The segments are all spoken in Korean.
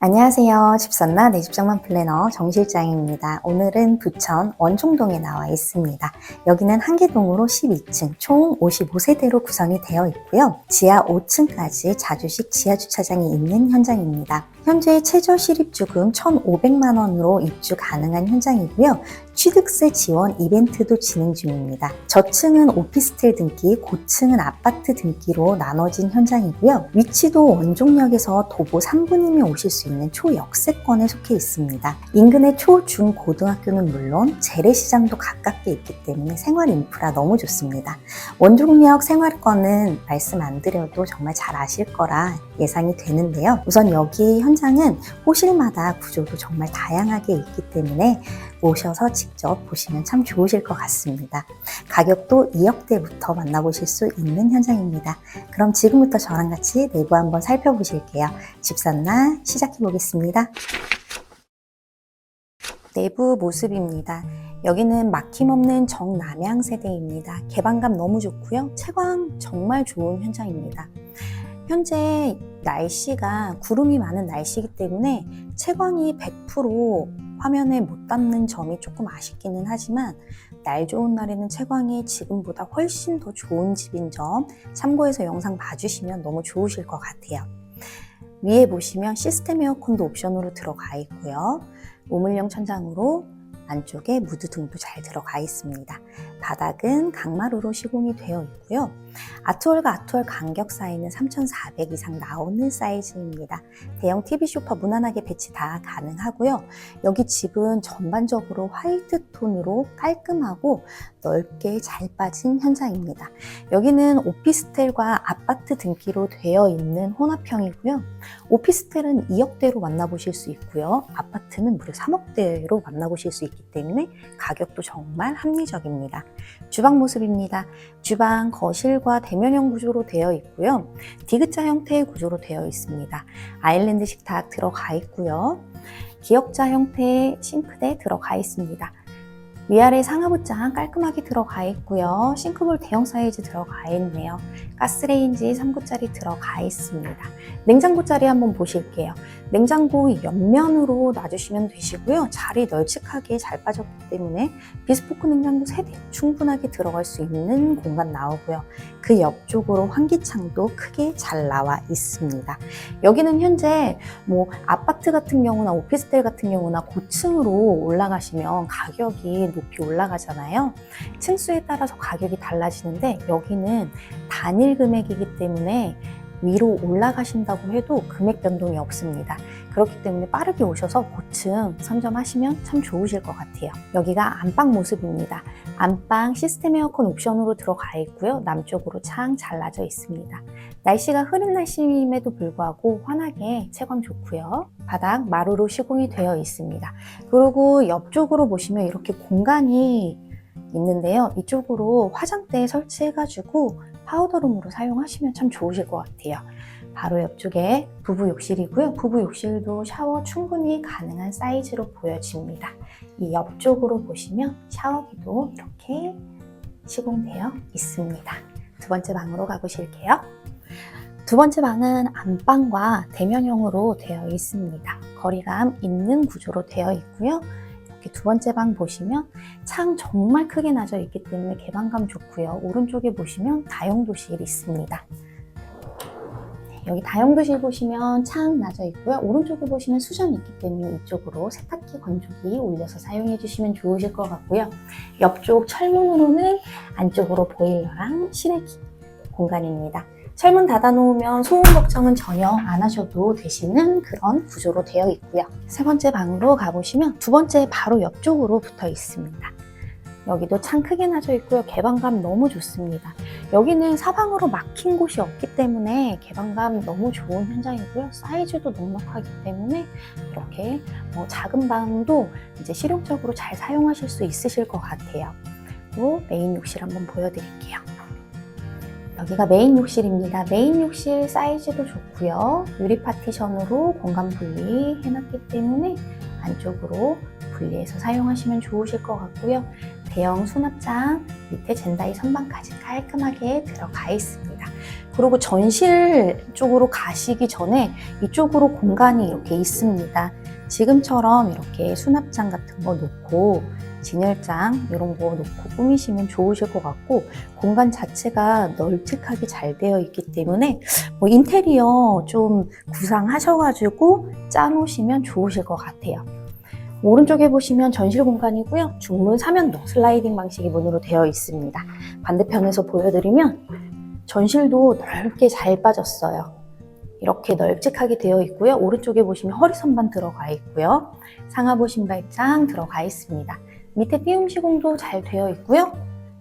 안녕하세요. 집선나 내 집장만 플래너 정실장입니다. 오늘은 부천 원종동에 나와 있습니다. 여기는 한계동으로 12층, 총 55세대로 구성이 되어 있고요. 지하 5층까지 자주식 지하 주차장이 있는 현장입니다. 현재 최저 실입 주금 1,500만 원으로 입주 가능한 현장이고요. 취득세 지원 이벤트도 진행 중입니다. 저층은 오피스텔 등기, 고층은 아파트 등기로 나눠진 현장이고요. 위치도 원종역에서 도보 3분이면 오실 수 있는 초역세권에 속해 있습니다. 인근의 초, 중, 고등학교는 물론 재래시장도 가깝게 있기 때문에 생활 인프라 너무 좋습니다. 원종역 생활권은 말씀 안 드려도 정말 잘 아실 거라 예상이 되는데요. 우선 여기 현장 은 호실마다 구조도 정말 다양하게 있기 때문에 오셔서 직접 보시면 참 좋으실 것 같습니다. 가격도 2억대부터 만나보실 수 있는 현장입니다. 그럼 지금부터 저랑 같이 내부 한번 살펴보실게요. 집산나 시작해 보겠습니다. 내부 모습입니다. 여기는 막힘없는 정남향 세대입니다. 개방감 너무 좋고요. 채광 정말 좋은 현장입니다. 현재 날씨가 구름이 많은 날씨이기 때문에 채광이 100% 화면에 못 담는 점이 조금 아쉽기는 하지만 날 좋은 날에는 채광이 지금보다 훨씬 더 좋은 집인 점 참고해서 영상 봐주시면 너무 좋으실 것 같아요. 위에 보시면 시스템 에어컨도 옵션으로 들어가 있고요. 우물형 천장으로 안쪽에 무드 등도 잘 들어가 있습니다. 바닥은 강마루로 시공이 되어 있고요. 아트월과 아트월 간격 사이는 3,400 이상 나오는 사이즈입니다. 대형 TV 쇼파 무난하게 배치 다 가능하고요. 여기 집은 전반적으로 화이트 톤으로 깔끔하고 넓게 잘 빠진 현장입니다. 여기는 오피스텔과 아파트 등기로 되어 있는 혼합형이고요. 오피스텔은 2억대로 만나보실 수 있고요. 아파트는 무려 3억대로 만나보실 수 있기 때문에 가격도 정말 합리적입니다. 주방 모습입니다. 주방, 거실과 대면형 구조로 되어 있고요. 디귿자 형태의 구조로 되어 있습니다. 아일랜드 식탁 들어가 있고요. 기역자 형태의 싱크대 들어가 있습니다. 위아래 상하부장 깔끔하게 들어가 있고요. 싱크볼 대형 사이즈 들어가 있네요. 가스레인지 3구짜리 들어가 있습니다. 냉장고 자리 한번 보실게요. 냉장고 옆면으로 놔주시면 되시고요. 자리 널찍하게 잘 빠졌기 때문에 비스포크 냉장고 3대 충분하게 들어갈 수 있는 공간 나오고요. 그 옆쪽으로 환기창도 크게 잘 나와 있습니다. 여기는 현재 뭐 아파트 같은 경우나 오피스텔 같은 경우나 고층으로 올라가시면 가격이 높이 올라가잖아요. 층수에 따라서 가격이 달라지는데 여기는 단일 금액이기 때문에 위로 올라가신다고 해도 금액 변동이 없습니다. 그렇기 때문에 빠르게 오셔서 고층 선점하시면 참 좋으실 것 같아요. 여기가 안방 모습입니다. 안방 시스템 에어컨 옵션으로 들어가 있고요. 남쪽으로 창 잘라져 있습니다. 날씨가 흐린 날씨임에도 불구하고 환하게 채광 좋고요. 바닥 마루로 시공이 되어 있습니다. 그리고 옆쪽으로 보시면 이렇게 공간이 있는데요. 이쪽으로 화장대 설치해가지고 파우더룸으로 사용하시면 참 좋으실 것 같아요. 바로 옆쪽에 부부 욕실이고요. 부부 욕실도 샤워 충분히 가능한 사이즈로 보여집니다. 이 옆쪽으로 보시면 샤워기도 이렇게 시공되어 있습니다. 두 번째 방으로 가보실게요. 두 번째 방은 안방과 대면형으로 되어 있습니다. 거리감 있는 구조로 되어 있고요. 이렇게 두 번째 방 보시면 창 정말 크게 나져 있기 때문에 개방감 좋고요. 오른쪽에 보시면 다용도실 있습니다. 네, 여기 다용도실 보시면 창 나져 있고요. 오른쪽에 보시면 수전이 있기 때문에 이쪽으로 세탁기 건조기 올려서 사용해 주시면 좋으실 것 같고요. 옆쪽 철문으로는 안쪽으로 보일러랑 실외기 공간입니다. 철문 닫아놓으면 소음 걱정은 전혀 안 하셔도 되시는 그런 구조로 되어 있고요. 세 번째 방으로 가보시면 두 번째 바로 옆쪽으로 붙어 있습니다. 여기도 창 크게 나져 있고요. 개방감 너무 좋습니다. 여기는 사방으로 막힌 곳이 없기 때문에 개방감 너무 좋은 현장이고요. 사이즈도 넉넉하기 때문에 이렇게 뭐 작은 방도 이제 실용적으로 잘 사용하실 수 있으실 것 같아요. 그리고 메인 욕실 한번 보여드릴게요. 여기가 메인 욕실입니다. 메인 욕실 사이즈도 좋고요. 유리 파티션으로 공간 분리 해놨기 때문에 안쪽으로 분리해서 사용하시면 좋으실 것 같고요. 대형 수납장 밑에 젠다이 선반까지 깔끔하게 들어가 있습니다. 그리고 전실 쪽으로 가시기 전에 이쪽으로 공간이 이렇게 있습니다. 지금처럼 이렇게 수납장 같은 거 놓고 진열장 이런 거 놓고 꾸미시면 좋으실 것 같고 공간 자체가 널찍하게 잘 되어 있기 때문에 뭐 인테리어 좀 구상하셔가지고 짜놓으시면 좋으실 것 같아요. 오른쪽에 보시면 전실 공간이고요. 중문 사면도 슬라이딩 방식의 문으로 되어 있습니다. 반대편에서 보여드리면 전실도 넓게 잘 빠졌어요. 이렇게 널찍하게 되어 있고요. 오른쪽에 보시면 허리 선반 들어가 있고요. 상하부 신발장 들어가 있습니다. 밑에 띄움 시공도 잘 되어 있고요.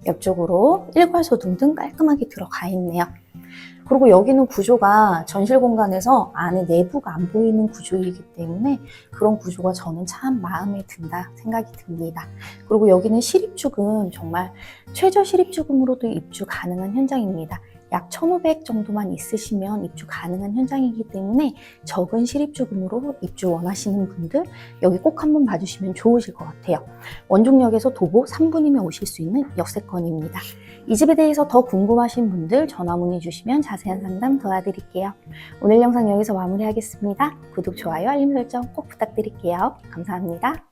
옆쪽으로 일괄 소등 등 깔끔하게 들어가 있네요. 그리고 여기는 구조가 전실 공간에서 안에 내부가 안 보이는 구조이기 때문에 그런 구조가 저는 참 마음에 든다 생각이 듭니다. 그리고 여기는 실입주금 정말 최저 실입주금으로도 입주 가능한 현장입니다. 약 1,500 정도만 있으시면 입주 가능한 현장이기 때문에 적은 실입주금으로 입주 원하시는 분들 여기 꼭 한번 봐주시면 좋으실 것 같아요. 원종역에서 도보 3분이면 오실 수 있는 역세권입니다. 이 집에 대해서 더 궁금하신 분들 전화 문의 주시면 자세한 상담 도와드릴게요. 오늘 영상 여기서 마무리하겠습니다. 구독, 좋아요, 알림 설정 꼭 부탁드릴게요. 감사합니다.